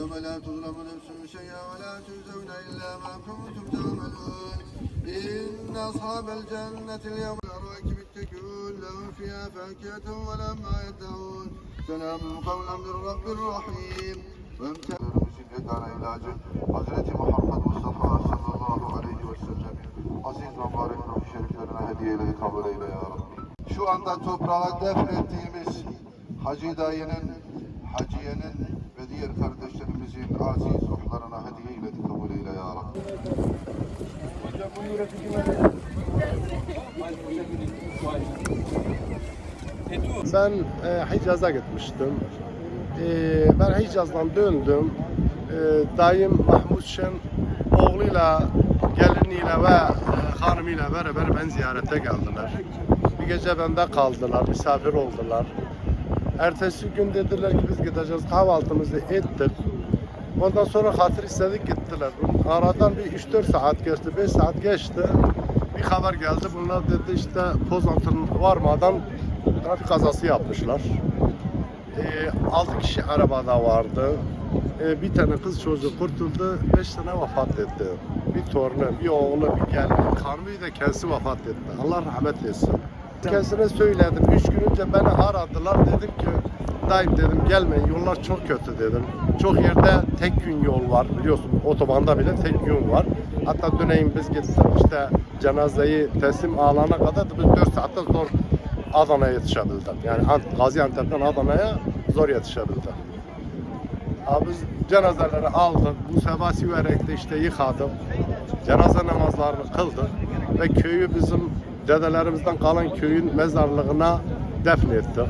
اليوم لا تظلم نفس شيئا ولا تجزون إلا ما كنتم تعملون إن أصحاب الجنة اليوم الأراك متكئون لهم فيها فاكهة ولما يدعون سلام قولا من رب رحيم Hazreti Muhammed Mustafa sallallahu aleyhi ve sellemin aziz ve mübarek ruh şeriflerine hediyeyle kabul eyle ya Rabbi. Şu anda toprağa defnettiğimiz Hacı Dayı'nın aziz ruhlarına hediye eyle, kabul eyle ya Rabbi. Ben e, Hicaz'a gitmiştim. E, ben Hicaz'dan döndüm. E, dayım Mahmud Şen oğluyla, geliniyle ve e, hanımıyla beraber ben ziyarete geldiler. Bir gece bende kaldılar, misafir oldular. Ertesi gün dediler ki biz gideceğiz kahvaltımızı ettik. Ondan sonra hatır istedik gittiler. Aradan bir 3-4 saat geçti, 5 saat geçti. Bir haber geldi. Bunlar dedi işte Pozantı'nın varmadan trafik kazası yapmışlar. Ee, 6 kişi arabada vardı. Ee, bir tane kız çocuğu kurtuldu, 5 tane vefat etti. Bir torunu, bir oğlu, bir gelini, kanuni de kendisi vefat etti. Allah rahmet etsin. Kendisine söyledim. Üç gün önce beni aradılar. Dedim ki dayım dedim gelmeyin yollar çok kötü dedim. Çok yerde tek gün yol var biliyorsun otobanda bile tek gün var. Hatta döneyim biz gittik işte cenazeyi teslim alana kadar da biz 4 saatte zor Adana'ya yetişebildik. Yani Ant- Gaziantep'ten Adana'ya zor yetişebildik. Abi biz cenazeleri aldık. Bu sebasi verekte işte yıkadık. Cenaze namazlarını kıldık. Ve köyü bizim dedelerimizden kalan köyün mezarlığına defnettik.